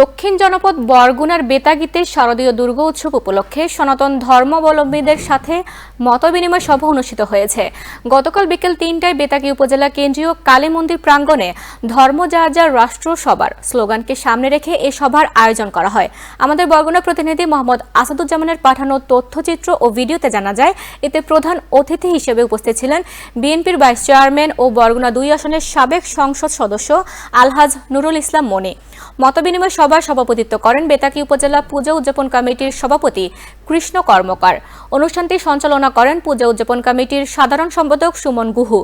দক্ষিণ জনপদ বরগুনার বেতাগীতে শারদীয় দুর্গা উৎসব উপলক্ষে সনাতন ধর্মাবলম্বীদের সাথে মতবিনিময় সভা অনুষ্ঠিত হয়েছে। গতকাল বিকেল তিনটায় বেতাগী উপজেলা কেন্দ্রীয় কালী মন্দির প্রাঙ্গণে ধর্ম যার যার রাষ্ট্র সবার স্লোগানকে সামনে রেখে এ সভার আয়োজন করা হয়। আমাদের বরগুনা প্রতিনিধি মোহাম্মদ আসাদুজ্জামানের পাঠানো তথ্যচিত্র ও ভিডিওতে জানা যায়, এতে প্রধান অতিথি হিসেবে উপস্থিত ছিলেন বিএনপির ভাইস চেয়ারম্যান ও বরগুনা দুই আসনের সাবেক সংসদ সদস্য আলহাজ নুরুল ইসলাম মনি। মতবিনিময় সভার সভাপতিত্ব করেন বেতাকি উপজেলা পূজা উদযাপন কমিটির সভাপতি কৃষ্ণ কর্মকার। অনুষ্ঠানটি সঞ্চালনা করেন পূজা উদযাপন কমিটির সাধারণ সম্পাদক সুমন গুহু।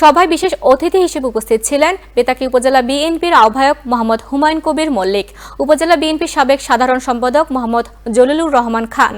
সভায় বিশেষ অতিথি হিসেবে উপস্থিত ছিলেন বেতাকি উপজেলা বিএনপির আহ্বায়ক মোহাম্মদ হুমায়ুন কবির মল্লিক, উপজেলা বিএনপির সাবেক সাধারণ সম্পাদক মোহাম্মদ জলিলুর রহমান খান,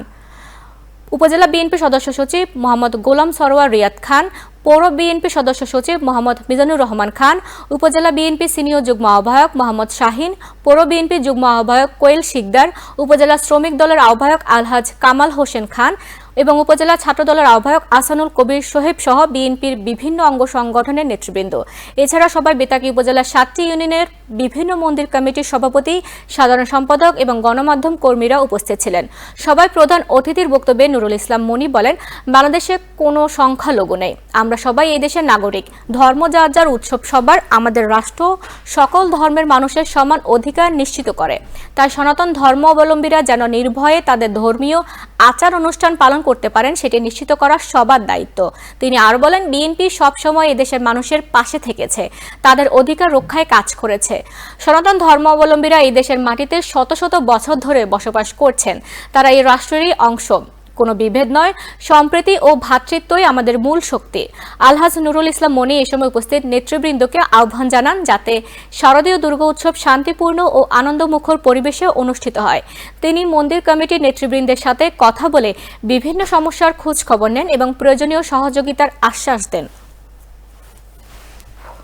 উপজেলা বিএনপি সদস্য সচিব মোহাম্মদ গোলাম সরোয়ার রিয়াদ খান পৌর বিএনপি সদস্য সচিব মোহাম্মদ মিজানুর রহমান খান, উপজেলা বিএনপি সিনিয়র যুগ্ম আহ্বায়ক মোহাম্মদ শাহিন, পৌর বিএনপি যুগ্ম আহ্বায়ক কোয়েল শিকদার, উপজেলা শ্রমিক দলের আহ্বায়ক আলহাজ কামাল হোসেন খান এবং উপজেলা ছাত্র দলের আহ্বায়ক আসানুল কবির সোহেব সহ বিএনপির বিভিন্ন অঙ্গ সংগঠনের নেতৃবৃন্দ। এছাড়া সবাই বেতাকি উপজেলার সাতটি ইউনিয়নের বিভিন্ন মন্দির কমিটির সভাপতি, সাধারণ সম্পাদক এবং গণমাধ্যম কর্মীরা উপস্থিত ছিলেন। সবাই প্রধান অতিথির বক্তব্যে নুরুল ইসলাম মনি বলেন, বাংলাদেশে কোনো সংখ্যালঘু নেই। আমরা সবাই এই দেশের নাগরিক। ধর্ম যার যার উৎসব সবার, আমাদের রাষ্ট্র সকল ধর্মের মানুষের সমান অধিকার নিশ্চিত করে। তাই সনাতন ধর্ম অবলম্বীরা যেন নির্ভয়ে তাদের ধর্মীয় আচার অনুষ্ঠান পালন করতে পারেন, সেটি নিশ্চিত করা সবার দায়িত্ব। তিনি আরও বলেন বিএনপি সবসময় এদেশের মানুষের পাশে থেকেছে। তাদের অধিকার রক্ষায় কাজ করেছে। সনাতন ধর্ম অবলম্বীরা এই দেশের মাটিতে শত শত বছর ধরে বসবাস করছেন। তারা এই রাষ্ট্রেরই অংশ। কোনো বিভেদ নয়, সম্প্রীতি ও ভ্রাতৃত্বই আমাদের মূল শক্তি। আলহাজ নুরুল ইসলাম মনি এ সময় উপস্থিত নেতৃবৃন্দকে আহ্বান জানান যাতে শারদীয় দুর্গা উৎসব শান্তিপূর্ণ ও আনন্দমুখর পরিবেশে অনুষ্ঠিত হয়। তিনি মন্দির কমিটির নেতৃবৃন্দের সাথে কথা বলে বিভিন্ন সমস্যার খোঁজ খবর নেন এবং প্রয়োজনীয় সহযোগিতার আশ্বাস দেন।